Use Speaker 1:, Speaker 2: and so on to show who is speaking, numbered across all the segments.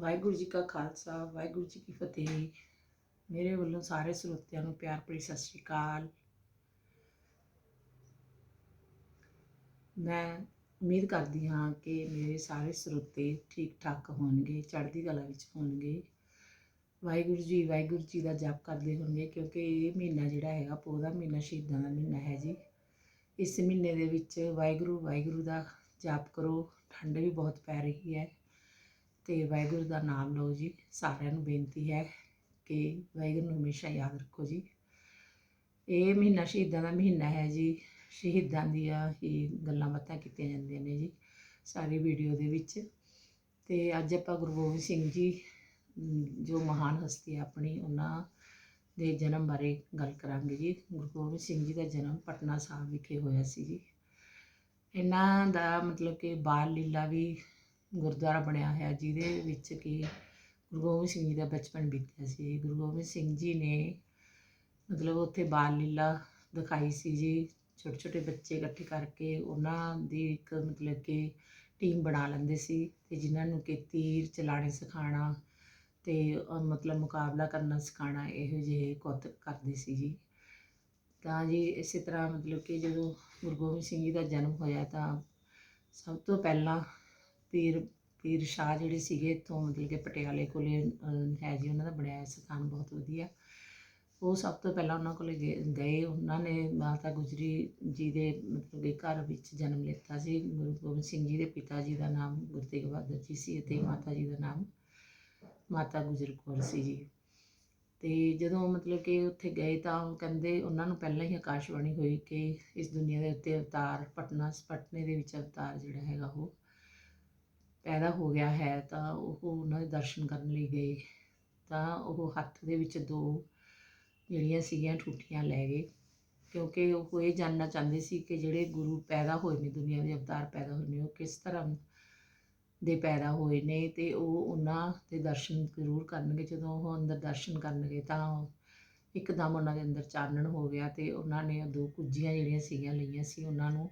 Speaker 1: ਵਾਹਿਗੁਰੂ ਜੀ ਕਾ ਖਾਲਸਾ, ਵਾਹਿਗੁਰੂ ਜੀ ਕੀ ਫਤਿਹ। ਮੇਰੇ ਵੱਲੋਂ ਸਾਰੇ ਸਰੋਤਿਆਂ ਨੂੰ ਪਿਆਰ ਭਰੀ ਸਤਿ ਸ਼੍ਰੀ ਅਕਾਲ। ਮੈਂ ਉਮੀਦ ਕਰਦੀ ਹਾਂ ਕਿ ਮੇਰੇ ਸਾਰੇ ਸਰੋਤੇ ਠੀਕ ਠਾਕ ਹੋਣਗੇ, ਚੜ੍ਹਦੀ ਕਲਾ ਵਿੱਚ ਹੋਣਗੇ। ਵਾਹਿਗੁਰੂ ਜੀ ਵਾਹਿਗੁਰੂ ਜੀ ਦਾ ਜਪ ਕਰਦੇ ਹੋਣਗੇ ਕਿਉਂਕਿ ਇਹ ਮਹੀਨਾ ਜਿਹੜਾ ਹੈਗਾ, ਪੋਹ ਦਾ ਮਹੀਨਾ, ਸ਼ਹੀਦਾਂ ਦਾ ਮਹੀਨਾ ਹੈ ਜੀ। ਇਸ ਮਹੀਨੇ ਦੇ ਵਿੱਚ ਵਾਹਿਗੁਰੂ ਵਾਹਿਗੁਰੂ ਦਾ ਜਾਪ ਕਰੋ, ਠੰਡ ਵੀ ਬਹੁਤ ਪੈ ਰਹੀ ਹੈ। ਤੇ ਵਾਹਿਗੁਰੂ ਦਾ ਨਾਮ ਲਓ ਜੀ। ਸਾਰਿਆਂ ਨੂੰ ਬੇਨਤੀ ਹੈ ਕਿ ਵਾਹਿਗੁਰੂ ਨੂੰ ਹਮੇਸ਼ਾ ਯਾਦ ਰੱਖੋ ਜੀ। ਇਹ ਮਹੀਨਾ ਸ਼ਹੀਦਾਂ ਦਾ ਮਹੀਨਾ ਹੈ ਜੀ। ਸ਼ਹੀਦਾਂ ਦੀਆਂ ਹੀ ਗੱਲਾਂ ਬਾਤਾਂ ਕੀਤੀਆਂ ਜਾਂਦੀਆਂ ਨੇ ਜੀ ਸਾਰੀ ਵੀਡੀਓ ਦੇ ਵਿੱਚ। ਤੇ ਅੱਜ ਆਪਾਂ ਗੁਰੂ ਗੋਬਿੰਦ ਸਿੰਘ ਜੀ ਜੋ ਮਹਾਨ ਹਸਤੀ ਹੈ ਆਪਣੀ, ਉਹਨਾਂ ਦੇ ਜਨਮ ਬਾਰੇ ਗੱਲ ਕਰਾਂਗੇ ਜੀ। ਗੁਰੂ ਗੋਬਿੰਦ ਸਿੰਘ ਜੀ ਦਾ ਜਨਮ ਪਟਨਾ ਸਾਹਿਬ ਵਿਖੇ ਹੋਇਆ ਸੀ ਜੀ। ਇਹਨਾਂ ਦਾ ਮਤਲਬ ਕਿ ਬਾਲ ਲੀਲਾ ਵੀ ਗੁਰਦੁਆਰਾ ਬਣਿਆ ਹੋਇਆ ਜਿਹਦੇ ਵਿੱਚ ਕਿ ਗੁਰੂ ਗੋਬਿੰਦ ਸਿੰਘ ਜੀ ਦਾ ਬਚਪਨ ਬੀਤਿਆ ਸੀ। ਗੁਰੂ ਗੋਬਿੰਦ ਸਿੰਘ ਜੀ ਨੇ ਮਤਲਬ ਉੱਥੇ ਬਾਲ ਲੀਲਾ ਦਿਖਾਈ ਸੀ ਜੀ। ਛੋਟੇ ਛੋਟੇ ਬੱਚੇ ਇਕੱਠੇ ਕਰਕੇ ਉਹਨਾਂ ਦੀ ਇੱਕ ਮਤਲਬ ਕਿ ਟੀਮ ਬਣਾ ਲੈਂਦੇ ਸੀ ਤੇ ਜਿਨ੍ਹਾਂ ਨੂੰ ਕਿ ਤੀਰ, ਚਲਾਣੇ ਸਿਖਾਉਣਾ ਤੇ ਮਤਲਬ ਮੁਕਾਬਲਾ ਕਰਨਾ ਸਿਖਾਉਣਾ ਇਹੋ ਜਿਹੇ ਕੌਤਕ ਕਰਦੇ ਸੀ ਜੀ। ਤਾਂ ਜੀ ਇਸੇ ਤਰ੍ਹਾਂ ਮਤਲਬ ਕਿ ਜਦੋਂ ਗੁਰੂ ਗੋਬਿੰਦ ਸਿੰਘ ਜੀ ਦਾ ਜਨਮ ਹੋਇਆ ਤਾਂ ਸਭ ਤੋਂ ਪਹਿਲਾਂ ਪੀਰ ਪੀਰ ਸ਼ਾਹ ਜਿਹੜੇ ਸੀਗੇ ਇੱਥੋਂ ਮਤਲਬ ਕਿ ਪਟਿਆਲੇ ਕੋਲੇ ਹੈ ਜੀ, ਉਹਨਾਂ ਦਾ ਬਣਾਇਆ ਸਥਾਨ ਬਹੁਤ ਵਧੀਆ। ਉਹ ਸਭ ਤੋਂ ਪਹਿਲਾਂ ਉਹਨਾਂ ਕੋਲੇ ਗਏ ਗਏ। ਉਹਨਾਂ ਨੇ ਮਾਤਾ ਗੁਜਰੀ ਜੀ ਦੇ ਮਤਲਬ ਕਿ ਘਰ ਵਿੱਚ ਜਨਮ ਲਿੱਤਾ ਸੀ। ਗੁਰੂ ਗੋਬਿੰਦ ਸਿੰਘ ਜੀ ਦੇ ਪਿਤਾ ਜੀ ਦਾ ਨਾਮ ਗੁਰੂ ਤੇਗ ਬਹਾਦਰ ਜੀ ਸੀ ਅਤੇ ਮਾਤਾ ਜੀ ਦਾ ਨਾਮ ਮਾਤਾ ਗੁਜਰ ਕੌਰ ਸੀ ਜੀ। ਤੇ ਜਦੋਂ ਮਤਲਬ ਕਿ ਉੱਥੇ ਗਏ ਤਾਂ ਉਹ ਕਹਿੰਦੇ, ਉਹਨਾਂ ਨੂੰ ਪਹਿਲਾਂ ਹੀ ਆਕਾਸ਼ਵਾਣੀ ਹੋਈ ਕਿ ਇਸ ਦੁਨੀਆ ਦੇ ਉੱਤੇ ਅਵਤਾਰ, ਪਟਨਾ, ਪਟਨੇ ਦੇ ਵਿੱਚ ਅਵਤਾਰ ਜਿਹੜਾ ਹੈਗਾ ਉਹ ਪੈਦਾ ਹੋ ਗਿਆ ਹੈ, ਤਾਂ ਉਹ ਉਹਨਾਂ ਦੇ ਦਰਸ਼ਨ ਕਰਨ ਲਈ ਗਏ। ਤਾਂ ਉਹ ਹੱਥ ਦੇ ਵਿੱਚ ਦੋ ਜਿਹੜੀਆਂ ਸੀਗੀਆਂ ਠੂਠੀਆਂ ਲੈ ਗਏ। ਕਿਉਂਕਿ ਉਹ ਇਹ ਜਾਣਨਾ ਚਾਹੁੰਦੇ ਸੀ ਕਿ ਜਿਹੜੇ ਗੁਰੂ ਪੈਦਾ ਹੋਏ ਨੇ, ਦੁਨੀਆ ਦੇ ਅਵਤਾਰ ਪੈਦਾ ਹੋਏ ਨੇ, ਉਹ ਕਿਸ ਤਰ੍ਹਾਂ ਦੇ ਪੈਦਾ ਹੋਏ ਨੇ ਤੇ ਉਹ ਉਹਨਾਂ ਦੇ ਦਰਸ਼ਨ ਜ਼ਰੂਰ ਕਰਨਗੇ। ਜਦੋਂ ਉਹ ਅੰਦਰ ਦਰਸ਼ਨ ਕਰਨਗੇ ਤਾਂ ਇੱਕਦਮ ਉਹਨਾਂ ਦੇ ਅੰਦਰ ਚਾਨਣ ਹੋ ਗਿਆ ਤੇ ਉਹਨਾਂ ਨੇ ਦੋ ਕੁੱਜੀਆਂ ਜਿਹੜੀਆਂ ਸੀਗੀਆਂ ਲਈਆਂ ਸੀ, ਉਹਨਾਂ ਨੂੰ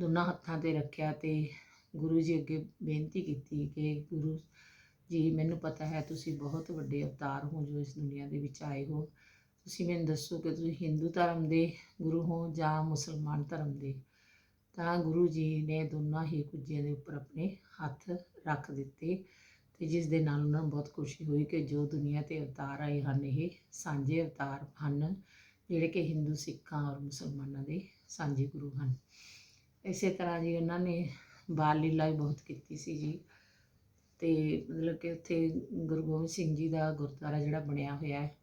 Speaker 1: ਦੋਨਾਂ ਹੱਥਾਂ ਤੇ ਰੱਖਿਆ ਤੇ ਗੁਰੂ ਜੀ ਅੱਗੇ ਬੇਨਤੀ ਕੀਤੀ ਕਿ ਗੁਰੂ ਜੀ, ਮੈਨੂੰ ਪਤਾ ਹੈ ਤੁਸੀਂ ਬਹੁਤ ਵੱਡੇ ਅਵਤਾਰ ਹੋ ਜੋ ਇਸ ਦੁਨੀਆ ਦੇ ਵਿੱਚ ਆਏ ਹੋ। ਤੁਸੀਂ ਮੈਨੂੰ ਦੱਸੋ ਕਿ ਤੁਸੀਂ ਹਿੰਦੂ ਧਰਮ ਦੇ ਗੁਰੂ ਹੋ ਜਾਂ ਮੁਸਲਮਾਨ ਧਰਮ ਦੇ? ਤਾਂ ਗੁਰੂ ਜੀ ਨੇ ਦੋਨਾਂ ਹੀ ਕੁੱਜੀਆਂ ਦੇ ਉੱਪਰ ਆਪਣੇ ਹੱਥ ਰੱਖ ਦਿੱਤੇ ਤੇ ਜਿਸ ਦੇ ਨਾਲ ਉਹਨਾਂ ਨੂੰ ਬਹੁਤ ਖੁਸ਼ੀ ਹੋਈ ਕਿ ਜੋ ਦੁਨੀਆ ਤੇ ਅਵਤਾਰ ਆਏ ਹਨ, ਇਹ ਸਾਂਝੇ ਅਵਤਾਰ ਹਨ, ਜਿਹੜੇ ਕਿ ਹਿੰਦੂ, ਸਿੱਖਾਂ ਔਰ ਮੁਸਲਮਾਨਾਂ ਦੇ ਸਾਂਝੇ ਗੁਰੂ ਹਨ। ਇਸੇ ਤਰ੍ਹਾਂ ਜੀ ਉਹਨਾਂ ਨੇ ਬਾਲ ਲੀਲਾ ਵੀ ਬਹੁਤ ਕੀਤੀ ਸੀ ਜੀ। ਤੇ ਮਤਲਬ ਕਿ ਉੱਥੇ ਗੁਰੂ ਗੋਬਿੰਦ ਸਿੰਘ ਜੀ ਦਾ ਗੁਰਦੁਆਰਾ ਜਿਹੜਾ ਬਣਿਆ ਹੋਇਆ ਹੈ।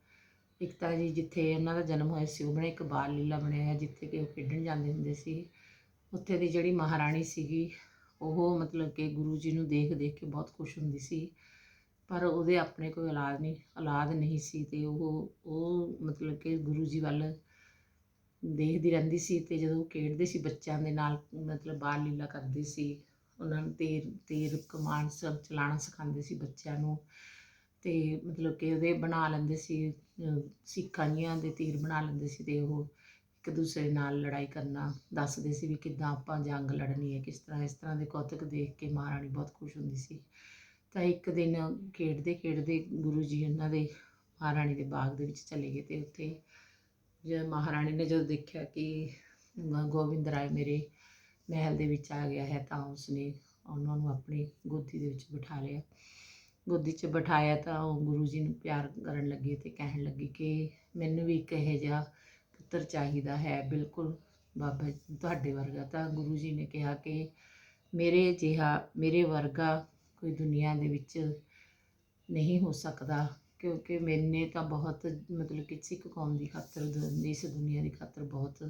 Speaker 1: ਇੱਕ ਤਾਂ ਜੀ ਜਿੱਥੇ ਉਹਨਾਂ ਦਾ ਜਨਮ ਹੋਇਆ ਸੀ, ਉਹ ਬਣਿਆ, ਇੱਕ ਬਾਲ ਲੀਲਾ ਬਣਿਆ ਹੈ, ਜਿੱਥੇ ਕਿ ਉਹ ਖੇਡਣ ਜਾਂਦੇ ਹੁੰਦੇ ਸੀ। ਉੱਥੇ ਦੀ ਜਿਹੜੀ ਮਹਾਰਾਣੀ ਸੀਗੀ, ਉਹ ਮਤਲਬ ਕਿ ਗੁਰੂ ਜੀ ਨੂੰ ਦੇਖ ਦੇਖ ਕੇ ਬਹੁਤ ਖੁਸ਼ ਹੁੰਦੀ ਸੀ। ਪਰ ਉਹਦੇ ਆਪਣੇ ਕੋਈ ਔਲਾਦ ਨਹੀਂ ਔਲਾਦ ਨਹੀਂ ਸੀ ਤੇ ਉਹ ਉਹ ਮਤਲਬ ਕਿ ਗੁਰੂ ਜੀ ਵੱਲ ਦੇਖਦੀ ਰਹਿੰਦੀ ਸੀ ਅਤੇ ਜਦੋਂ ਉਹ ਖੇਡਦੇ ਸੀ ਬੱਚਿਆਂ ਦੇ ਨਾਲ, ਮਤਲਬ ਬਾਲ ਲੀਲਾ ਕਰਦੇ ਸੀ, ਉਹਨਾਂ ਨੂੰ ਤੀਰ ਤੀਰ ਕਮਾਨ ਸਭ ਚਲਾਉਣਾ ਸਿਖਾਉਂਦੇ ਸੀ ਬੱਚਿਆਂ ਨੂੰ ਅਤੇ ਮਤਲਬ ਕਿ ਉਹਦੇ ਬਣਾ ਲੈਂਦੇ ਸੀ ਸਿੱਖਾਂ ਜੀਆਂ ਦੇ ਤੀਰ ਬਣਾ ਲੈਂਦੇ ਸੀ ਅਤੇ ਉਹ ਇੱਕ ਦੂਸਰੇ ਨਾਲ ਲੜਾਈ ਕਰਨਾ ਦੱਸਦੇ ਸੀ ਵੀ ਕਿੱਦਾਂ ਆਪਾਂ ਜੰਗ ਲੜਨੀ ਹੈ, ਕਿਸ ਤਰ੍ਹਾਂ, ਇਸ ਤਰ੍ਹਾਂ ਦੇ ਕੌਤਕ ਦੇਖ ਕੇ ਮਹਾਰਾਣੀ ਬਹੁਤ ਖੁਸ਼ ਹੁੰਦੀ ਸੀ। ਤਾਂ ਇੱਕ ਦਿਨ ਖੇਡਦੇ ਖੇਡਦੇ ਗੁਰੂ ਜੀ ਉਹਨਾਂ ਦੇ ਮਹਾਰਾਣੀ ਦੇ ਬਾਗ ਦੇ ਵਿੱਚ ਚਲੇ ਗਏ ਅਤੇ ਉੱਥੇ ਜਦ ਮਹਾਰਾਣੀ ਨੇ ਜਦੋਂ ਦੇਖਿਆ ਕਿ ਗੋਬਿੰਦ ਰਾਏ ਮੇਰੇ ਮਹਿਲ ਦੇ ਵਿੱਚ ਆ ਗਿਆ ਹੈ, ਤਾਂ ਉਸਨੇ ਉਹਨਾਂ ਨੂੰ ਆਪਣੀ ਗੋਦੀ ਦੇ ਵਿੱਚ ਬਿਠਾ ਲਿਆ। ਗੋਦੀ 'ਚ ਬਿਠਾਇਆ ਤਾਂ ਉਹ ਗੁਰੂ ਜੀ ਨੂੰ ਪਿਆਰ ਕਰਨ ਲੱਗੇ ਤੇ ਕਹਿਣ ਲੱਗੀ ਕਿ ਮੈਨੂੰ ਵੀ ਇੱਕ ਇਹੋ ਜਿਹਾ ਪੁੱਤਰ ਚਾਹੀਦਾ ਹੈ। ਬਿਲਕੁਲ ਬਾਬਾ ਜੀ ਤੁਹਾਡੇ ਵਰਗਾ ਤਾਂ ਗੁਰੂ ਜੀ ਨੇ ਕਿਹਾ ਕਿ ਮੇਰੇ ਜਿਹਾ, ਮੇਰੇ ਵਰਗਾ ਕੋਈ ਦੁਨੀਆ ਦੇ ਵਿੱਚ ਨਹੀਂ ਹੋ ਸਕਦਾ। ਕਿਉਂਕਿ ਮੈਨੇ ਤਾਂ ਬਹੁਤ ਮਤਲਬ ਕਿ ਸਿੱਖ ਕੌਮ ਦੀ ਖਾਤਰ ਇਸ ਦੁਨੀਆ ਦੀ ਖਾਤਰ ਬਹੁਤ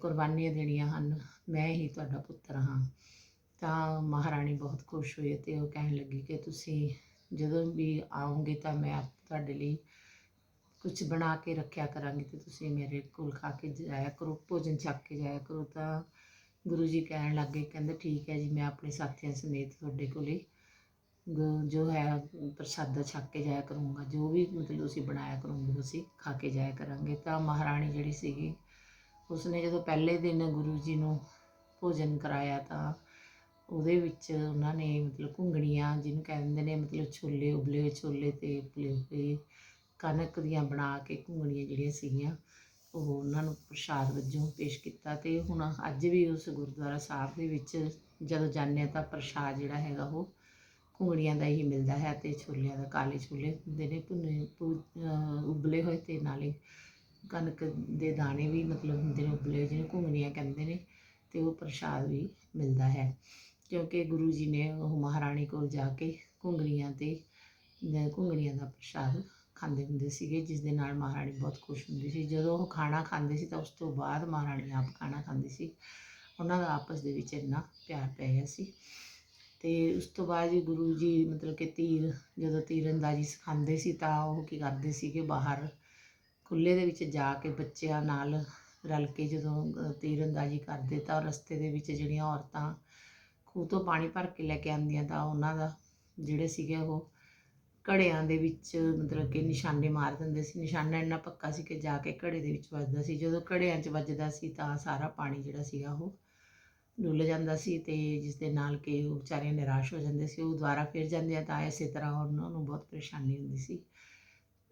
Speaker 1: ਕੁਰਬਾਨੀਆਂ ਦੇਣੀਆਂ ਹਨ। ਮੈਂ ਹੀ ਤੁਹਾਡਾ ਪੁੱਤਰ ਹਾਂ। ਤਾਂ ਮਹਾਰਾਣੀ ਬਹੁਤ ਖੁਸ਼ ਹੋਈ ਅਤੇ ਉਹ ਕਹਿਣ ਲੱਗੀ ਕਿ ਤੁਸੀਂ ਜਦੋਂ ਵੀ ਆਓਗੇ ਤਾਂ ਮੈਂ ਤੁਹਾਡੇ ਲਈ ਕੁਝ ਬਣਾ ਕੇ ਰੱਖਿਆ ਕਰਾਂਗੀ ਤੇ ਤੁਸੀਂ ਮੇਰੇ ਕੋਲ ਖਾ ਕੇ ਜਾਇਆ ਕਰੋ, ਭੋਜਨ ਛਕ ਕੇ ਜਾਇਆ ਕਰੋ। ਤਾਂ ਗੁਰੂ ਜੀ ਕਹਿਣ ਲੱਗੇ ਕਹਿੰਦੇ ਠੀਕ ਹੈ ਜੀ, ਮੈਂ ਆਪਣੇ ਸਾਥੀਆਂ ਸਮੇਤ ਤੁਹਾਡੇ ਕੋਲੇ ਗ- ਜੋ ਹੈ ਪ੍ਰਸ਼ਾਦਾ ਛੱਕ ਕੇ ਜਾਇਆ ਕਰੂੰਗਾ, ਜੋ ਵੀ ਮਤਲਬ ਅਸੀਂ ਬਣਾਇਆ ਕਰੋਗੇ ਅਸੀਂ ਖਾ ਕੇ ਜਾਇਆ ਕਰਾਂਗੇ। ਤਾਂ ਮਹਾਰਾਣੀ ਜਿਹੜੀ ਸੀਗੀ, ਉਸਨੇ ਜਦੋਂ ਪਹਿਲੇ ਦਿਨ ਗੁਰੂ ਜੀ ਨੂੰ ਭੋਜਨ ਕਰਾਇਆ ਤਾਂ ਉਹਦੇ ਵਿੱਚ ਉਹਨਾਂ ਨੇ ਮਤਲਬ ਘੁੰਗਣੀਆਂ, ਜਿਹਨੂੰ ਕਹਿੰਦੇ ਨੇ ਮਤਲਬ ਛੋਲੇ, ਉਬਲੇ ਹੋਏ ਛੋਲੇ ਤੇ ਉਬਲੇ ਹੋਏ ਕਣਕ ਦੀਆਂ ਬਣਾ ਕੇ ਘੁੰਗਣੀਆਂ ਜਿਹੜੀਆਂ ਸੀਗੀਆਂ, ਉਹ ਉਹਨਾਂ ਨੂੰ ਪ੍ਰਸ਼ਾਦ ਵਜੋਂ ਪੇਸ਼ ਕੀਤਾ। ਤੇ ਹੁਣ ਅੱਜ ਵੀ ਉਸ ਗੁਰਦੁਆਰਾ ਸਾਹਿਬ ਦੇ ਵਿੱਚ ਜਦੋਂ ਜਾਂਦੇ ਹਾਂ ਤਾਂ ਪ੍ਰਸ਼ਾਦ ਜਿਹੜਾ ਹੈਗਾ ਉਹ ਘੁੰਗਣੀਆਂ ਦਾ ਹੀ ਮਿਲਦਾ ਹੈ ਅਤੇ ਛੋਲਿਆਂ ਦਾ ਕਾਲੇ ਛੋਲੇ ਹੁੰਦੇ ਨੇ ਭੁੰਨੇ ਭੁ- ਉਬਲੇ ਹੋਏ ਅਤੇ ਨਾਲੇ ਕਣਕ ਦੇ ਦਾਣੇ ਵੀ ਮਤਲਬ ਹੁੰਦੇ ਨੇ ਉਬਲੇ ਹੋਏ, ਜਿਹਨੂੰ ਘੁੰਗਣੀਆਂ ਕਹਿੰਦੇ ਨੇ ਅਤੇ ਉਹ ਪ੍ਰਸ਼ਾਦ ਵੀ ਮਿਲਦਾ ਹੈ। ਕਿਉਂਕਿ ਗੁਰੂ ਜੀ ਨੇ ਉਹ ਮਹਾਰਾਣੀ ਕੋਲ ਜਾ ਕੇ ਘੁੰਗਣੀਆਂ ਤੇ ਅਹ ਦਾ ਪ੍ਰਸ਼ਾਦ ਖਾਂਦੇ ਹੁੰਦੇ ਸੀਗੇ ਜਿਸ ਦੇ ਨਾਲ ਮਹਾਰਾਣੀ ਬਹੁਤ ਖੁਸ਼ ਹੁੰਦੀ ਸੀ। ਜਦੋਂ ਉਹ ਖਾਣਾ ਖਾਂਦੇ ਸੀ ਤਾਂ ਉਸ ਤੋਂ ਬਾਅਦ ਮਹਾਰਾਣੀ ਆਪ ਖਾਣਾ ਖਾਂਦੀ ਸੀ। ਉਹਨਾਂ ਦਾ ਆਪਸ ਦੇ ਵਿੱਚ ਇੰਨਾ ਪਿਆਰ ਪੈ ਗਿਆ ਸੀ। ਅਤੇ ਉਸ ਤੋਂ ਬਾਅਦ ਜੀ ਗੁਰੂ ਜੀ ਮਤਲਬ ਕਿ ਤੀਰ ਜਦੋਂ ਤੀਰਅੰਦਾਜ਼ੀ ਸਿਖਾਉਂਦੇ ਸੀ ਤਾਂ ਉਹ ਕੀ ਕਰਦੇ ਸੀਗੇ ਬਾਹਰ ਖੁੱਲ੍ਹੇ ਦੇ ਵਿੱਚ ਜਾ ਕੇ ਬੱਚਿਆਂ ਨਾਲ ਰਲ ਕੇ ਜਦੋਂ ਅ, ਤੀਰਅੰਦਾਜ਼ੀ ਕਰਦੇ ਤਾਂ ਰਸਤੇ ਦੇ ਵਿੱਚ ਜਿਹੜੀਆਂ ਔਰਤਾਂ ਖੂਹ ਤੋਂ ਪਾਣੀ ਭਰ ਕੇ ਲੈ ਕੇ ਆਉਂਦੀਆਂ ਤਾਂ ਉਹਨਾਂ ਦਾ ਜਿਹੜੇ ਸੀਗੇ ਉਹ ਘੜਿਆਂ ਦੇ ਵਿੱਚ ਮਤਲਬ ਕਿ ਨਿਸ਼ਾਨੇ ਮਾਰ ਦਿੰਦੇ ਸੀ। ਨਿਸ਼ਾਨਾ ਇੰਨਾ ਪੱਕਾ ਸੀ ਕਿ ਜਾ ਕੇ ਘੜੇ ਦੇ ਵਿੱਚ ਵੱਜਦਾ ਸੀ। ਜਦੋਂ ਘੜਿਆਂ 'ਚ ਵੱਜਦਾ ਸੀ ਤਾਂ ਸਾਰਾ ਪਾਣੀ ਜਿਹੜਾ ਸੀਗਾ ਉਹ ਡੁੱਲ ਜਾਂਦਾ ਸੀ ਤੇ ਜਿਸ ਦੇ ਨਾਲ ਕਿ ਉਹ ਵਿਚਾਰੇ ਨਿਰਾਸ਼ ਹੋ ਜਾਂਦੇ ਸੀ, ਉਹ ਦੁਬਾਰਾ ਫਿਰ ਜਾਂਦੇ ਆ ਤਾਂ ਇਸੇ ਤਰ੍ਹਾਂ ਉਹਨਾਂ ਨੂੰ ਬਹੁਤ ਪਰੇਸ਼ਾਨੀ ਹੁੰਦੀ ਸੀ।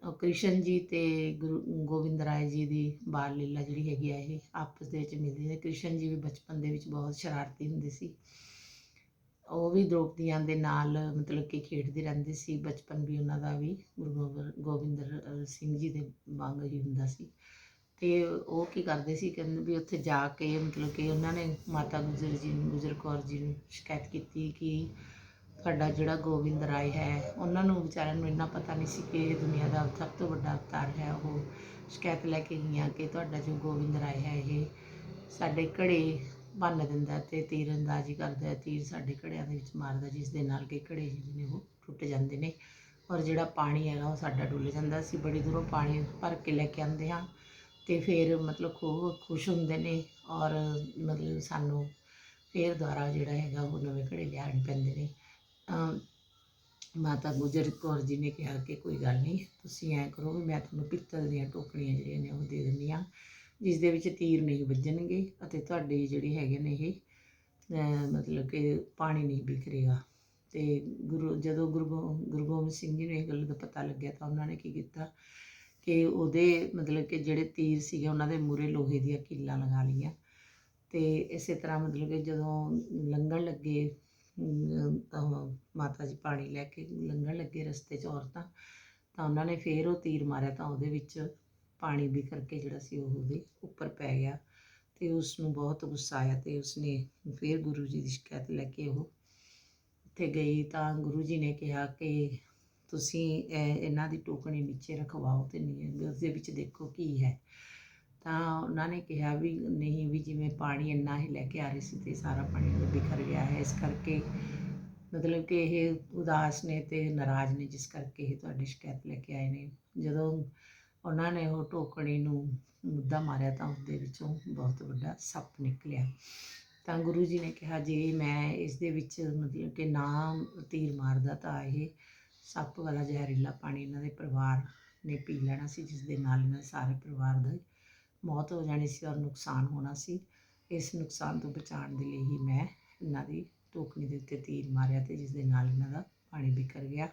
Speaker 1: ਉਹ ਕ੍ਰਿਸ਼ਨ ਜੀ ਤੇ ਗੁਰੂ ਗੋਬਿੰਦ ਰਾਏ ਜੀ ਦੀ ਬਾਲ ਲੀਲਾ ਜਿਹੜੀ ਹੈਗੀ ਆ ਇਹ ਆਪਸ ਦੇ ਵਿੱਚ ਮਿਲਦੀ ਹੈ ਕ੍ਰਿਸ਼ਨ ਜੀ ਵੀ ਬਚਪਨ ਦੇ ਵਿੱਚ ਬਹੁਤ ਸ਼ਰਾਰਤੀ ਹੁੰਦੇ ਸੀ। ਉਹ ਵੀ ਦ੍ਰੋਪਦੀਆਂ ਦੇ ਨਾਲ ਮਤਲਬ ਕਿ ਖੇਡਦੇ ਰਹਿੰਦੇ ਸੀ। ਬਚਪਨ ਵੀ ਉਹਨਾਂ ਦਾ ਵੀ ਗੁਰੂ ਗੋਬਿੰਦ ਰ- ਸਿੰਘ ਜੀ ਦੇ ਵਾਂਗ ਹੀ ਹੁੰਦਾ ਸੀ। ਅਤੇ ਉਹ ਕੀ ਕਰਦੇ ਸੀ ਕਹਿੰਦੇ ਵੀ ਉੱਥੇ ਜਾ ਕੇ ਮਤਲਬ ਕਿ ਉਹਨਾਂ ਨੇ ਮਾਤਾ ਗੁਜਰ ਜੀ ਨੂੰ, ਗੁਜਰ ਕੌਰ ਜੀ ਨੂੰ ਸ਼ਿਕਾਇਤ ਕੀਤੀ ਕਿ ਤੁਹਾਡਾ ਜਿਹੜਾ ਗੋਬਿੰਦ ਰਾਏ ਹੈ, ਉਹਨਾਂ ਨੂੰ ਵਿਚਾਰਿਆਂ ਨੂੰ ਇੰਨਾ ਪਤਾ ਨਹੀਂ ਸੀ ਕਿ ਇਹ ਦੁਨੀਆ ਦਾ ਸਭ ਤੋਂ ਵੱਡਾ ਅਵਤਾਰ ਹੈ, ਉਹ ਸ਼ਿਕਾਇਤ ਲੈ ਕੇ ਗਈਆਂ ਕਿ ਤੁਹਾਡਾ ਜੋ ਗੋਬਿੰਦ ਰਾਏ ਹੈ ਇਹ ਸਾਡੇ ਘੜੇ ਭੰਨ ਦਿੰਦਾ ਤੇ ਤੀਰ ਅੰਦਾਜ਼ੀ ਕਰਦਾ ਹੈ, ਤੀਰ ਸਾਡੇ ਘੜਿਆਂ ਦੇ ਵਿੱਚ ਮਾਰਦਾ, ਜਿਸ ਦੇ ਨਾਲ ਕਿ ਘੜੇ ਜਿਹੜੇ ਨੇ ਉਹ ਟੁੱਟ ਜਾਂਦੇ ਨੇ ਔਰ ਜਿਹੜਾ ਪਾਣੀ ਹੈਗਾ ਉਹ ਸਾਡਾ ਡੁੱਲ ਜਾਂਦਾ ਅਸੀਂ ਬੜੀ ਦੂਰੋਂ ਪਾਣੀ ਭਰ ਕੇ ਲੈ ਕੇ ਆਉਂਦੇ ਹਾਂ। ਤੇ ਫਿਰ ਮਤਲਬ ਖੂਬ ਖੁਸ਼ ਹੁੰਦੇ ਨੇ ਔਰ ਮਤਲਬ ਸਾਨੂੰ ਫਿਰ ਦੁਬਾਰਾ ਜਿਹੜਾ ਹੈਗਾ ਉਹ ਨਵੇਂ ਘੜੇ ਲਿਆਉਣੇ ਪੈਂਦੇ ਨੇ। ਅਮ ਮਾਤਾ ਗੁਜਰ ਕੌਰ ਜੀ ਨੇ ਕਿਹਾ ਕਿ ਕੋਈ ਗੱਲ ਨਹੀਂ, ਤੁਸੀਂ ਐਂ ਕਰੋ ਵੀ ਮੈਂ ਤੁਹਾਨੂੰ ਪਿੱਤਲ ਦੀਆਂ ਟੋਕਰੀਆਂ ਜਿਹੜੀਆਂ ਨੇ ਉਹ ਦੇ ਦਿੰਦੀ ਹਾਂ, ਜਿਸ ਦੇ ਵਿੱਚ ਤੀਰ ਨਹੀਂ ਵੱਜਣਗੇ ਅਤੇ ਤੁਹਾਡੇ ਜਿਹੜੇ ਹੈਗੇ ਨੇ ਇਹ ਮਤਲਬ ਕਿ ਪਾਣੀ ਨਹੀਂ ਬਿਖਰੇਗਾ। ਤੇ ਗੁਰੂ ਜਦੋਂ ਗੁਰੂ ਗੋ- ਗੁਰੂ ਗੋਬਿੰਦ ਸਿੰਘ ਜੀ ਨੂੰ ਇਹ ਗੱਲ ਦਾ ਪਤਾ ਲੱਗਿਆ ਤਾਂ ਉਹਨਾਂ ਨੇ ਕੀ ਕੀਤਾ ਕਿ ਉਹਦੇ ਮਤਲਬ ਕਿ ਜਿਹੜੇ ਤੀਰ ਸੀਗੇ ਉਹਨਾਂ ਦੇ ਮੂਰੇ ਲੋਹੇ ਦੀਆਂ ਕੀਲਾਂ ਲਗਾ ਲਈਆਂ। ਤੇ ਇਸੇ ਤਰ੍ਹਾਂ ਮਤਲਬ ਕਿ ਜਦੋਂ ਲੰਘਣ ਲੱਗੇ ਤਾਂ ਮਾਤਾ ਜੀ ਪਾਣੀ ਲੈ ਕੇ ਲੰਘਣ ਲੱਗੇ ਰਸਤੇ 'ਚ ਔਰਤਾਂ, ਤਾਂ ਉਹਨਾਂ ਨੇ ਫੇਰ ਉਹ ਤੀਰ ਮਾਰਿਆ, ਤਾਂ ਉਹਦੇ ਵਿੱਚ ਪਾਣੀ ਬਿਖਰ ਕੇ ਜਿਹੜਾ ਸੀ ਉਹ ਉਹਦੇ ਉੱਪਰ ਪੈ ਗਿਆ ਤੇ ਉਸ ਨੂੰ ਬਹੁਤ ਗੁੱਸਾ ਆਇਆ ਤੇ ਉਸਨੇ ਫੇਰ ਗੁਰੂ ਜੀ ਦੀ ਸ਼ਿਕਾਇਤ ਲੈ ਕੇ ਉਹ ਉੱਥੇ ਗਈ। ਤਾਂ ਗੁਰੂ ਜੀ ਨੇ ਕਿਹਾ ਕਿ ਤੁਸੀਂ ਇਹਨਾਂ ਦੀ ਟੋਕਣੀ ਨੀਚੇ ਰਖਵਾਓ ਤੇ ਨੀ- ਵੀ ਉਸ ਦੇ ਵਿੱਚ ਦੇਖੋ ਕੀ ਹੈ। ਤਾਂ ਉਹਨਾਂ ਨੇ ਕਿਹਾ ਵੀ ਨਹੀਂ, ਵੀ ਜਿਵੇਂ ਪਾਣੀ ਇੰਨਾ ਹੀ ਲੈ ਕੇ ਆ ਰਹੇ ਸੀ ਤੇ ਸਾਰਾ ਪਾਣੀ ਬਿਖਰ ਗਿਆ ਹੈ। ਇਸ ਕਰਕੇ ਮਤਲਬ ਕਿ ਇਹ ਉਦਾਸ ਨੇ ਤੇ ਨਾਰਾਜ਼ ਨੇ, ਜਿਸ ਕਰਕੇ ਇਹ ਤੁਹਾਡੀ ਸ਼ਿਕਾਇਤ ਲੈ ਕੇ ਆਏ ਨੇ। ਜਦੋਂ ਉਹਨਾਂ ਨੇ ਉਹ ਟੋਕਣੀ ਨੂੰ ਮੁੱਦਾ ਮਾਰਿਆ ਤਾਂ ਉਹਦੇ ਵਿੱਚੋਂ ਬਹੁਤ ਵੱਡਾ ਸੱਪ ਨਿਕਲਿਆ। ਤਾਂ ਗੁਰੂ ਜੀ ਨੇ ਕਿਹਾ, ਜੇ ਮੈਂ ਇਸ ਦੇ ਵਿੱਚ ਮਤਲਬ ਕਿ ਨਾ ਤੀਰ ਮਾਰਦਾ ਤਾਂ ਇਹ ਸੱਪ ਵਾਲਾ ਜ਼ਹਿਰੀਲਾ ਪਾਣੀ ਇਹਨਾਂ ਦੇ ਪਰਿਵਾਰ ਨੇ ਪੀ ਲੈਣਾ ਸੀ, ਜਿਸ ਦੇ ਨਾਲ ਇਹਨਾਂ ਦੇ ਸਾਰੇ ਪਰਿਵਾਰ ਦਾ ਮੌਤ ਹੋ ਜਾਣੀ ਸੀ ਔਰ ਨੁਕਸਾਨ ਹੋਣਾ ਸੀ। ਇਸ ਨੁਕਸਾਨ ਤੋਂ ਬਚਾਉਣ ਦੇ ਲਈ ਹੀ ਮੈਂ ਇਹਨਾਂ ਦੀ ਟੋਕਣੀ ਦੇ ਉੱਤੇ ਤੀਰ ਮਾਰਿਆ ਤੇ ਜਿਸ ਦੇ ਨਾਲ ਇਹਨਾਂ ਦਾ ਪਾਣੀ ਬਿਖਰ ਗਿਆ।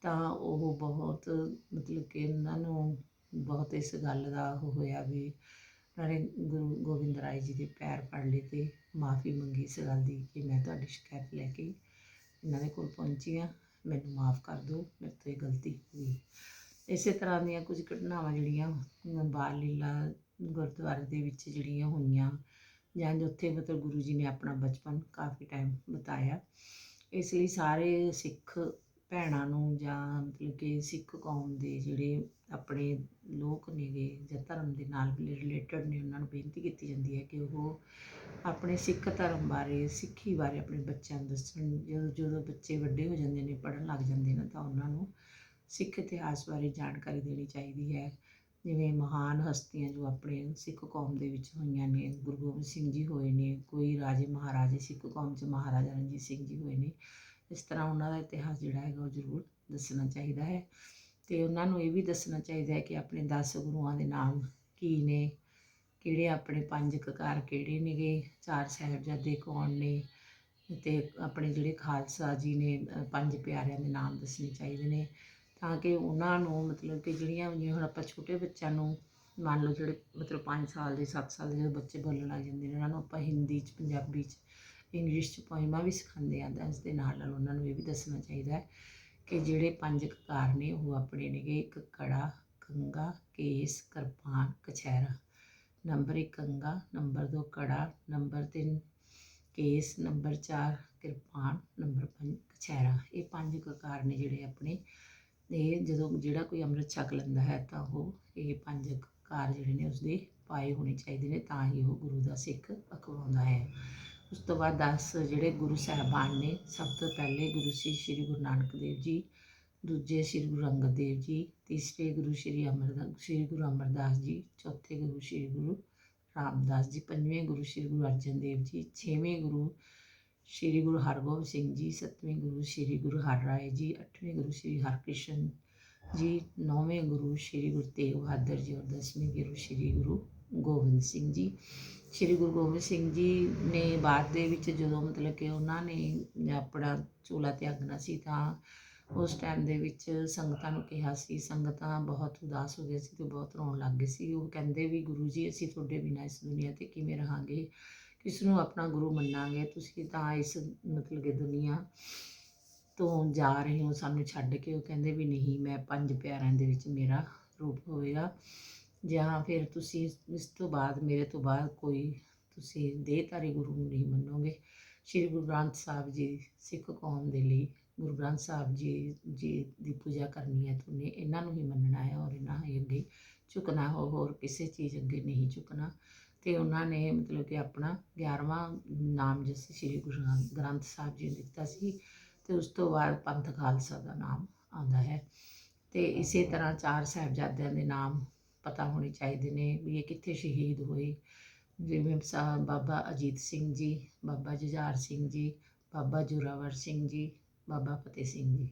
Speaker 1: ਤਾਂ ਉਹ ਬਹੁਤ ਮਤਲਬ ਕਿ ਇਹਨਾਂ ਨੂੰ ਬਹੁਤ ਇਸ ਗੱਲ ਦਾ ਉਹ ਹੋਇਆ ਵੀ ਉਹਨਾਂ ਨੇ ਗੁਰੂ ਗੋਬਿੰਦ ਰਾਏ ਜੀ ਦੇ ਪੈਰ ਫੜ ਲਏ ਤੇ ਮਾਫੀ ਮੰਗੀ ਇਸ ਗੱਲ ਦੀ ਕਿ ਮੈਂ ਤੁਹਾਡੀ ਸ਼ਿਕਾਇਤ ਲੈ ਕੇ ਇਹਨਾਂ ਦੇ ਕੋਲ ਪਹੁੰਚੀ ਹਾਂ। ਮੈਨੂੰ ਮਾਫ ਕਰ ਦਿਓ, ਮੇਰੇ ਤੋਂ ਇਹ ਗਲਤੀ ਹੋ ਗਈ ਇਸੇ ਤਰ੍ਹਾਂ ਦੀਆਂ ਕੁਝ ਘਟਨਾਵਾਂ ਜਿਹੜੀਆਂ ਬਾਲ ਲੀਲਾ ਗੁਰਦੁਆਰੇ ਦੇ ਵਿੱਚ ਜਿਹੜੀਆਂ ਹੋਈਆਂ ਜਾਂ ਜਿੱਥੇ ਮਤਲਬ ਗੁਰੂ ਜੀ ਨੇ ਆਪਣਾ ਬਚਪਨ ਕਾਫੀ ਟਾਈਮ ਬਿਤਾਇਆ, ਇਸ ਲਈ ਸਾਰੇ ਸਿੱਖ ਭੈਣਾਂ ਨੂੰ ਜਾਂ ਮਤਲਬ ਕਿ ਸਿੱਖ ਕੌਮ ਦੇ ਜਿਹੜੇ ਆਪਣੇ ਲੋਕ ਨੇਗੇ ਜਾਂ ਧਰਮ ਦੇ ਨਾਲ ਰਿਲੇਟਡ ਨੇ, ਉਹਨਾਂ ਨੂੰ ਬੇਨਤੀ ਕੀਤੀ ਜਾਂਦੀ ਹੈ ਕਿ ਉਹ ਆਪਣੇ ਸਿੱਖ ਧਰਮ ਬਾਰੇ, ਸਿੱਖੀ ਬਾਰੇ ਆਪਣੇ ਬੱਚਿਆਂ ਨੂੰ ਦੱਸਣ। ਜਦੋਂ ਜਦੋਂ ਬੱਚੇ ਵੱਡੇ ਹੋ ਜਾਂਦੇ ਨੇ, ਪੜ੍ਹਨ ਲੱਗ ਜਾਂਦੇ ਨੇ, ਤਾਂ ਉਹਨਾਂ ਨੂੰ ਸਿੱਖ ਇਤਿਹਾਸ ਬਾਰੇ ਜਾਣਕਾਰੀ ਦੇਣੀ ਚਾਹੀਦੀ ਹੈ। ਜਿਵੇਂ ਮਹਾਨ ਹਸਤੀਆਂ ਜੋ ਆਪਣੇ ਸਿੱਖ ਕੌਮ ਦੇ ਵਿੱਚ ਹੋਈਆਂ ਨੇ, ਗੁਰੂ ਗੋਬਿੰਦ ਸਿੰਘ ਜੀ ਹੋਏ ਨੇ, ਕੋਈ ਰਾਜੇ ਮਹਾਰਾਜੇ, ਸਿੱਖ ਕੌਮ 'ਚ ਮਹਾਰਾਜਾ ਰਣਜੀਤ ਸਿੰਘ ਜੀ ਹੋਏ ਨੇ, ਇਸ ਤਰ੍ਹਾਂ ਉਹਨਾਂ ਦਾ ਇਤਿਹਾਸ ਜਿਹੜਾ ਹੈਗਾ ਉਹ ਜ਼ਰੂਰ ਦੱਸਣਾ ਚਾਹੀਦਾ ਹੈ। ਅਤੇ ਉਹਨਾਂ ਨੂੰ ਇਹ ਵੀ ਦੱਸਣਾ ਚਾਹੀਦਾ ਹੈ ਕਿ ਆਪਣੇ ਦਸ ਗੁਰੂਆਂ ਦੇ ਨਾਮ ਕੀ ਨੇ, ਕਿਹੜੇ ਆਪਣੇ ਪੰਜ ਕਕਾਰ ਕਿਹੜੇ ਨੇਗੇ, ਚਾਰ ਸਾਹਿਬਜ਼ਾਦੇ ਕੌਣ ਨੇ ਅਤੇ ਆਪਣੇ ਜਿਹੜੇ ਖਾਲਸਾ ਜੀ ਨੇ ਪੰਜ ਪਿਆਰਿਆਂ ਦੇ ਨਾਮ ਦੱਸਣੇ ਚਾਹੀਦੇ ਨੇ ਤਾਂ ਕਿ ਉਹਨਾਂ ਨੂੰ ਮਤਲਬ ਕਿ ਜਿਹੜੀਆਂ ਜਿਵੇਂ ਹੁਣ ਆਪਾਂ ਛੋਟੇ ਬੱਚਿਆਂ ਨੂੰ ਮੰਨ ਲਓ ਜਿਹੜੇ ਮਤਲਬ 5 ਸਾਲ ਦੇ 7 ਸਾਲ ਦੇ ਜਦੋਂ ਬੱਚੇ ਬੋਲਣ ਲੱਗ ਜਾਂਦੇ ਨੇ, ਉਹਨਾਂ ਨੂੰ ਆਪਾਂ ਹਿੰਦੀ 'ਚ, ਪੰਜਾਬੀ 'ਚ, ਇੰਗਲਿਸ਼ 'ਚ, ਪੋਇਮਾਂ ਵੀ ਸਿਖਾਉਂਦੇ ਆ ਤਾਂ ਇਸ ਦੇ ਨਾਲ ਨਾਲ ਉਹਨਾਂ ਨੂੰ ਇਹ ਵੀ ਦੱਸਣਾ ਚਾਹੀਦਾ ਹੈ ਕਿ ਜਿਹੜੇ ਪੰਜ ਕਕਾਰ ਨੇ ਉਹ ਆਪਣੇ ਨੇਗੇ, ਇੱਕ ਕੜਾ ਕੰਗਾ ਕੇਸ, ਕਿਰਪਾਨ, ਕਛਹਿਰਾ। ਨੰਬਰ ਇੱਕ ਕੰਗਾ ਨੰਬਰ ਦੋ, ਕੜਾ। ਨੰਬਰ ਤਿੰਨ, ਕੇਸ। ਨੰਬਰ 4 ਕਿਰਪਾਨ। ਨੰਬਰ 5 ਕਛਹਿਰਾ। ਇਹ ਪੰਜ ਕਕਾਰ ਨੇ ਜਿਹੜੇ ਆਪਣੇ। ਇਹ ਜਦੋਂ ਜਿਹੜਾ ਕੋਈ ਅੰਮ੍ਰਿਤ ਛਕ ਲੈਂਦਾ ਹੈ ਤਾਂ ਉਹ ਇਹ ਪੰਜ ਕਕਾਰ ਜਿਹੜੇ ਨੇ ਉਸਦੇ ਪਾਏ ਹੋਣੇ ਚਾਹੀਦੇ ਨੇ, ਤਾਂ ਹੀ ਉਹ ਗੁਰੂ ਦਾ ਸਿੱਖ ਅਖਵਾਉਂਦਾ ਹੈ। ਉਸ ਤੋਂ ਬਾਅਦ 10 ਜਿਹੜੇ ਗੁਰੂ ਸਾਹਿਬਾਨ ਨੇ, ਸਭ ਤੋਂ ਪਹਿਲੇ ਗੁਰੂ ਸੀ ਸ੍ਰੀ ਗੁਰੂ ਨਾਨਕ ਦੇਵ ਜੀ, ਦੂਜੇ ਸ੍ਰੀ ਗੁਰੂ ਅੰਗਦ ਦੇਵ ਜੀ, ਤੀਸਰੇ ਗੁਰੂ ਸ੍ਰੀ ਅਮਰਦਾਸ ਸ੍ਰੀ ਗੁਰੂ ਅਮਰਦਾਸ ਜੀ, ਚੌਥੇ ਗੁਰੂ ਸ੍ਰੀ ਗੁਰੂ ਰਾਮਦਾਸ ਜੀ, ਪੰਜਵੇਂ ਗੁਰੂ ਸ੍ਰੀ ਗੁਰੂ ਅਰਜਨ ਦੇਵ ਜੀ, ਛੇਵੇਂ ਗੁਰੂ ਸ੍ਰੀ ਗੁਰੂ ਹਰਗੋਬਿੰਦ ਸਿੰਘ ਜੀ, ਸੱਤਵੇਂ ਗੁਰੂ ਸ੍ਰੀ ਗੁਰੂ ਹਰਰਾਏ ਜੀ, ਅੱਠਵੇਂ ਗੁਰੂ ਸ੍ਰੀ ਹਰਕ੍ਰਿਸ਼ਨ ਜੀ, ਨੌਵੇਂ ਗੁਰੂ ਸ੍ਰੀ ਗੁਰੂ ਤੇਗ ਬਹਾਦਰ ਜੀ ਔਰ ਦਸਵੇਂ ਗੁਰੂ ਸ੍ਰੀ ਗੁਰੂ ਗੋਬਿੰਦ ਸਿੰਘ ਜੀ। ਸ੍ਰੀ ਗੁਰੂ ਗੋਬਿੰਦ ਸਿੰਘ ਜੀ ਨੇ ਬਾਅਦ ਦੇ ਵਿੱਚ ਜਦੋਂ ਮਤਲਬ ਕਿ ਉਹਨਾਂ ਨੇ ਆਪਣਾ ਚੋਲਾ ਤਿਆਗਣਾ ਸੀ ਤਾਂ ਉਸ ਟਾਈਮ ਦੇ ਵਿੱਚ ਸੰਗਤਾਂ ਨੂੰ ਕਿਹਾ ਸੀ, ਸੰਗਤਾਂ ਬਹੁਤ ਉਦਾਸ ਹੋ ਗਏ ਸੀ ਤੇ ਬਹੁਤ ਰੋਣ ਲੱਗ ਗਏ ਸੀ। ਉਹ ਕਹਿੰਦੇ ਵੀ ਗੁਰੂ ਜੀ, ਅਸੀਂ ਤੁਹਾਡੇ ਬਿਨਾਂ ਇਸ ਦੁਨੀਆ ਤੇ ਕਿਵੇਂ ਰਹਾਂਗੇ? ਕਿਸ ਨੂੰ ਆਪਣਾ ਗੁਰੂ ਮੰਨਾਂਗੇ? ਤੁਸੀਂ ਤਾਂ ਇਸ ਮਤਲਬ ਕਿ ਦੁਨੀਆ ਤੋਂ ਜਾ ਰਹੇ ਹੋ, ਸਾਨੂੰ ਛੱਡ ਕੇ। ਉਹ ਕਹਿੰਦੇ ਵੀ ਨਹੀਂ, ਮੈਂ ਪੰਜ ਪਿਆਰਿਆਂ ਦੇ ਵਿੱਚ ਮੇਰਾ ਰੂਪ ਹੋਵੇਗਾ। ਜਾਂ ਫਿਰ ਤੁਸੀਂ ਇਸ- ਤੋਂ ਬਾਅਦ, ਮੇਰੇ ਤੋਂ ਬਾਅਦ ਕੋਈ ਤੁਸੀਂ ਦੇਹਧਾਰੀ ਗੁਰੂ ਨੂੰ ਨਹੀਂ ਮੰਨੋਗੇ। ਸ਼੍ਰੀ ਗੁਰੂ ਗ੍ਰੰਥ ਸਾਹਿਬ ਜੀ, ਸਿੱਖ ਕੌਮ ਦੇ ਲਈ ਗੁਰੂ ਗ੍ਰੰਥ ਸਾਹਿਬ ਜੀ ਜੀ ਦੀ ਪੂਜਾ ਕਰਨੀ ਹੈ ਤੁਹਾਨੂੰ ਇਹਨਾਂ ਨੂੰ ਹੀ ਮੰਨਣਾ ਹੈ ਔਰ ਇਹਨਾਂ ਹੀ ਅੱਗੇ ਝੁਕਣਾ ਹੋ ਹੋਰ ਕਿਸੇ ਚੀਜ਼ ਅੱਗੇ ਨਹੀਂ ਝੁਕਣਾ। ਤੇ ਉਹਨਾਂ ਨੇ ਮਤਲਬ ਕਿ ਆਪਣਾ 11ਵਾਂ ਨਾਮ ਜਿਸ ਸ਼੍ਰੀ ਗੁਰੂ, ਗ੍ਰੰਥ- ਸਾਹਿਬ ਜੀ ਨੇ ਦਿੱਤਾ ਸੀ ਤੇ ਉਸ ਤੋਂ ਬਾਅਦ ਪੰਥ ਖਾਲਸਾ ਦਾ ਨਾਮ ਆਉਂਦਾ ਹੈ। ਤੇ ਇਸੇ ਤਰ੍ਹਾਂ ਚਾਰ ਸਾਹਿਬਜ਼ਾਦਿਆਂ ਦੇ ਨਾਮ ਪਤਾ ਹੋਣੇ ਚਾਹੀਦੇ ਨੇ ਵੀ ਇਹ ਕਿੱਥੇ ਸ਼ਹੀਦ ਹੋਏ। ਜਿਵੇਂ ਸਾ, ਬਾਬਾ ਅਜੀਤ ਸਿੰਘ ਜੀ, ਬਾਬਾ ਜੁਝਾਰ ਸਿੰਘ ਜੀ, ਬਾਬਾ ਜੋਰਾਵਰ ਸਿੰਘ ਜੀ, ਬਾਬਾ ਫਤਿਹ ਸਿੰਘ ਜੀ।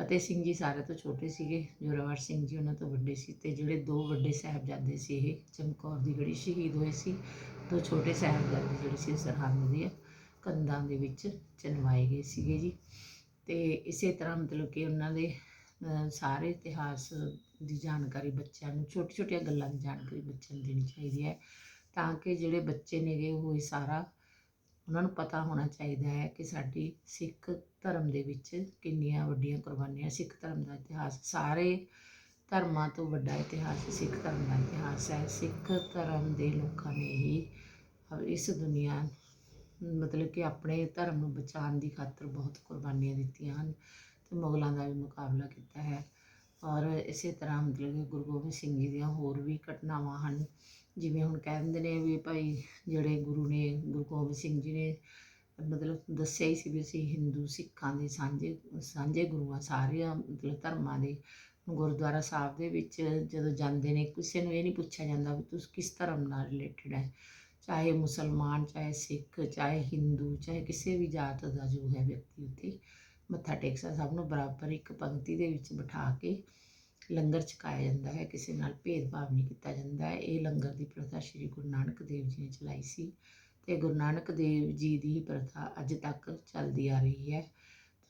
Speaker 1: ਫਤਿਹ ਸਿੰਘ ਜੀ ਸਾਰੇ ਤੋਂ ਛੋਟੇ ਸੀਗੇ, ਜੋਰਾਵਰ ਸਿੰਘ ਜੀ ਉਹਨਾਂ ਤੋਂ ਵੱਡੇ ਸੀ ਤੇ ਜਿਹੜੇ ਦੋ ਵੱਡੇ ਸਾਹਿਬਜ਼ਾਦੇ ਸੀ ਇਹ, ਚਮਕੌਰ ਦੀ ਗੜੀ ਸ਼ਹੀਦ ਹੋਏ ਸੀ, ਦੋ ਛੋਟੇ ਸਾਹਿਬਜ਼ਾਦੇ ਜਿਹੜੇ ਸੀ ਸਰਹੰਦ ਦੇ ਕੰਧਾਂ ਦੇ ਵਿੱਚ ਚਨਵਾਏ ਗਏ ਸੀਗੇ ਜੀ। ਤੇ ਇਸੇ ਤਰ੍ਹਾਂ ਮਤਲਬ ਕਿ ਉਹਨਾਂ ਦੇ ਸਾਰੇ ਇਤਿਹਾਸ ਦੀ ਜਾਣਕਾਰੀ ਬੱਚਿਆਂ ਨੂੰ ਛੋਟੀ ਛੋਟੀਆਂ ਗੱਲਾਂ ਦੀ ਜਾਣਕਾਰੀ ਬੱਚਿਆਂ ਨੂੰ ਦੇਣੀ ਚਾਹੀਦੀ ਹੈ ਤਾਂ ਕਿ ਜਿਹੜੇ ਬੱਚੇ ਨੇਗੇ ਉਹ ਇਹ ਸਾਰਾ ਉਹਨਾਂ ਨੂੰ ਪਤਾ ਹੋਣਾ ਚਾਹੀਦਾ ਹੈ ਕਿ ਸਾਡੀ ਸਿੱਖ ਧਰਮ ਦੇ ਵਿੱਚ ਕਿੰਨੀਆਂ ਵੱਡੀਆਂ ਕੁਰਬਾਨੀਆਂ, ਸਿੱਖ ਧਰਮ ਦਾ ਇਤਿਹਾਸ, ਸਾਰੇ ਧਰਮਾਂ ਤੋਂ ਵੱਡਾ ਇਤਿਹਾਸ, ਸਿੱਖ ਧਰਮ ਦਾ ਇਤਿਹਾਸ ਹੈ। ਸਿੱਖ ਧਰਮ ਦੇ ਲੋਕਾਂ ਨੇ ਹੀ ਇਸ ਦੁਨੀਆ ਮਤਲਬ ਕਿ ਆਪਣੇ ਧਰਮ ਨੂੰ ਬਚਾਉਣ ਦੀ ਖਾਤਰ ਬਹੁਤ ਕੁਰਬਾਨੀਆਂ ਦਿੱਤੀਆਂ ਹਨ। ਮੁਗਲਾਂ ਦਾ ਵੀ ਮੁਕਾਬਲਾ ਕੀਤਾ ਹੈ। ਔਰ ਇਸੇ ਤਰ੍ਹਾਂ ਮਤਲਬ ਕਿ ਗੁਰੂ ਗੋਬਿੰਦ ਸਿੰਘ ਜੀ ਦੀਆਂ ਹੋਰ ਵੀ ਘਟਨਾਵਾਂ ਹਨ। ਜਿਵੇਂ ਹੁਣ ਕਹਿ ਦਿੰਦੇ ਨੇ ਵੀ ਭਾਈ ਜਿਹੜੇ ਗੁਰੂ ਨੇ, ਗੁਰੂ ਗੋਬਿੰਦ ਸਿੰਘ ਜੀ ਨੇ ਮਤਲਬ ਦੱਸਿਆ ਹੀ ਸੀ ਵੀ ਅਸੀਂ ਹਿੰਦੂ ਸਿੱਖਾਂ ਦੇ ਸਾਂਝੇ ਸਾਂਝੇ ਗੁਰੂਆਂ ਆ ਮਤਲਬ ਧਰਮਾਂ ਦੇ ਗੁਰਦੁਆਰਾ ਸਾਹਿਬ ਦੇ ਵਿੱਚ ਜਦੋਂ ਜਾਂਦੇ ਨੇ, ਕਿਸੇ ਨੂੰ ਇਹ ਨਹੀਂ ਪੁੱਛਿਆ ਜਾਂਦਾ ਵੀ ਤੁਸੀਂ ਕਿਸ ਧਰਮ ਨਾਲ ਰਿਲੇਟਡ ਹੈ। ਚਾਹੇ ਮੁਸਲਮਾਨ, ਚਾਹੇ ਸਿੱਖ, ਚਾਹੇ ਹਿੰਦੂ, ਚਾਹੇ ਕਿਸੇ ਵੀ ਜਾਤ ਦਾ ਜੋ ਹੈ ਵਿਅਕਤੀ ਉੱਥੇ ਮੱਥਾ ਟੇਕ ਸਕਦਾ, ਸਭ ਨੂੰ ਬਰਾਬਰ ਇੱਕ ਪੰਕਤੀ ਦੇ ਵਿੱਚ ਬਿਠਾ ਕੇ ਲੰਗਰ ਛਕਾਇਆ ਜਾਂਦਾ ਹੈ, ਕਿਸੇ ਨਾਲ ਭੇਦਭਾਵ ਨਹੀਂ ਕੀਤਾ ਜਾਂਦਾ। ਇਹ ਲੰਗਰ ਦੀ ਪ੍ਰਥਾ ਸ੍ਰੀ ਗੁਰੂ ਨਾਨਕ ਦੇਵ ਜੀ ਨੇ ਚਲਾਈ ਸੀ ਤੇ ਗੁਰੂ ਨਾਨਕ ਦੇਵ ਜੀ ਦੀ ਪ੍ਰਥਾ ਅੱਜ ਤੱਕ ਚੱਲਦੀ ਆ ਰਹੀ ਹੈ।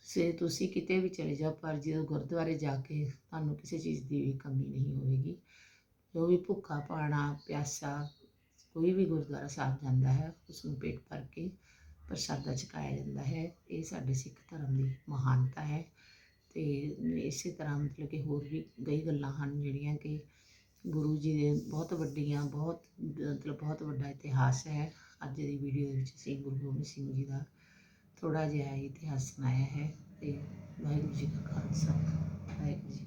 Speaker 1: ਤੁਸੀਂ ਤੁਸੀਂ ਕਿਤੇ ਵੀ ਚਲੇ ਜਾਓ, ਪਰ ਜਦੋਂ ਗੁਰਦੁਆਰੇ ਜਾ ਕੇ ਤੁਹਾਨੂੰ ਕਿਸੇ ਚੀਜ਼ ਦੀ ਵੀ ਕਮੀ ਨਹੀਂ ਹੋਵੇਗੀ। ਜੋ ਵੀ ਭੁੱਖਾ ਪਾਣਾ ਪਿਆਸਾ, ਕੋਈ ਵੀ ਗੁਰਦੁਆਰਾ ਸਾਹਿਬ ਜਾਂਦਾ ਹੈ ਉਸ ਨੂੰ ਪੇਟ ਭਰ ਕੇ ਪ੍ਰਸ਼ਾਦਾ ਛਕਾਇਆ ਜਾਂਦਾ ਹੈ। ਇਹ ਸਾਡੇ ਸਿੱਖ ਧਰਮ ਦੀ ਮਹਾਨਤਾ ਹੈ ਤੇ ਇਸੇ ਤਰ੍ਹਾਂ ਮਤਲਬ ਕਿ ਹੋਰ ਵੀ ਕਈ ਗੱਲਾਂ ਹਨ ਜਿਹੜੀਆਂ ਕਿ ਗੁਰੂ ਜੀ ਦੇ ਬਹੁਤ ਵੱਡੀਆਂ, ਬਹੁਤ ਮਤਲਬ ਬਹੁਤ ਵੱਡਾ ਇਤਿਹਾਸ ਹੈ। ਅੱਜ ਦੀ ਵੀਡੀਓ ਦੇ ਵਿੱਚ ਅਸੀਂ ਗੁਰੂ ਗੋਬਿੰਦ ਸਿੰਘ ਜੀ ਦਾ ਥੋੜਾ ਜਿਹਾ ਇਤਿਹਾਸ ਸੁਣਾਇਆ ਹੈ ਤੇ ਵਾਹਿਗੁਰੂ ਜੀ ਕਾ ਖਾਲਸਾ, ਵਾਹਿਗੁਰੂ ਜੀ